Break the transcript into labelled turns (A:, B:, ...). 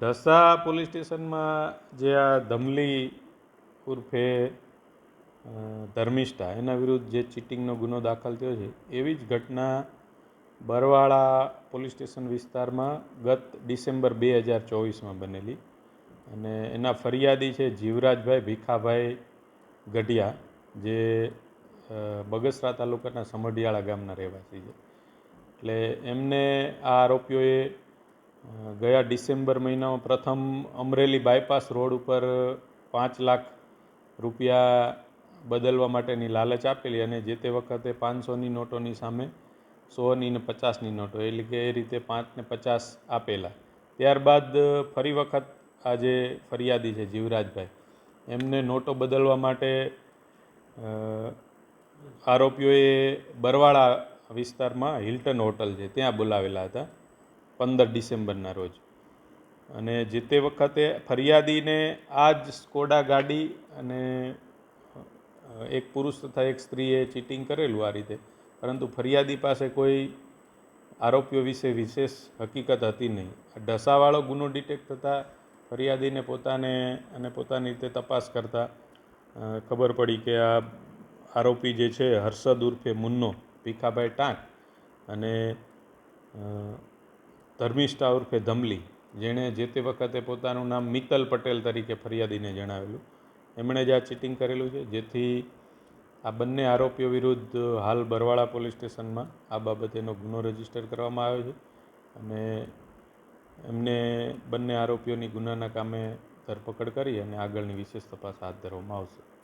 A: Dhasa police સ્ટેશનમાં જે આ ધમલી ઉર્ફે ધર્મિષ્ઠા, એના વિરુદ્ધ જે ચીટિંગનો ગુનો દાખલ થયો છે, એવી જ ઘટના બરવાળા પોલીસ સ્ટેશન વિસ્તારમાં ગત ડિસેમ્બર બે હજાર ચોવીસમાં બનેલી. અને એના ફરિયાદી છે જીવરાજભાઈ ભીખાભાઈ ગઢિયા, જે બગસરા તાલુકાના સમઢિયાળા ગામના રહેવાસી છે. એટલે એમને આ આરોપીઓએ ગયા ડિસેમ્બર મહિનામાં પ્રથમ અમરેલી બાયપાસ રોડ ઉપર પાંચ લાખ રૂપિયા બદલવા માટેની લાલચ આપેલી અને જે તે વખતે પાંચસોની નોટોની સામે સોની ને પચાસની નોટો, એટલે કે એ રીતે પાંચ ને પચાસ આપેલા. ત્યારબાદ ફરી વખત આ જે ફરિયાદી છે જીવરાજભાઈ, એમને નોટો બદલવા માટે આરોપીઓએ બરવાળા વિસ્તારમાં હિલ્ટન હોટલ છે, ત્યાં બોલાવેલા હતા. પંદર ડિસેમ્બરના રોજ. અને જે તે વખતે ફરિયાદીને આ જ સ્કોડા ગાડી અને એક પુરુષ તથા એક સ્ત્રીએ ચીટિંગ કરેલું આ રીતે. પરંતુ ફરિયાદી પાસે કોઈ આરોપીઓ વિશે વિશેષ હકીકત હતી નહીં. આ ઢસાવાળો ગુનો ડિટેક્ટ થતાં ફરિયાદીને પોતાને અને પોતાની રીતે તપાસ કરતાં ખબર પડી કે આ આરોપી જે છે હર્ષદ ઉર્ફે મુન્નો ભીખાભાઈ ટાંક. અને ધર્મિષ્ઠા ઉર્ફે ધમલી, જેણે જે તે વખતે પોતાનું નામ મિત્તલ પટેલ તરીકે ફરિયાદીને જણાવેલું. એમણે જ આ ચીટિંગ કરેલું છે, જેથી આ બંને આરોપીઓ વિરુદ્ધ હાલ બરવાળા પોલીસ સ્ટેશનમાં આ બાબતેનો ગુનો રજિસ્ટર કરવામાં આવ્યો છે. અને એમને બંને આરોપીઓની ગુનાના કામે ધરપકડ કરી અને આગળની વિશેષ તપાસ હાથ ધરવામાં આવશે.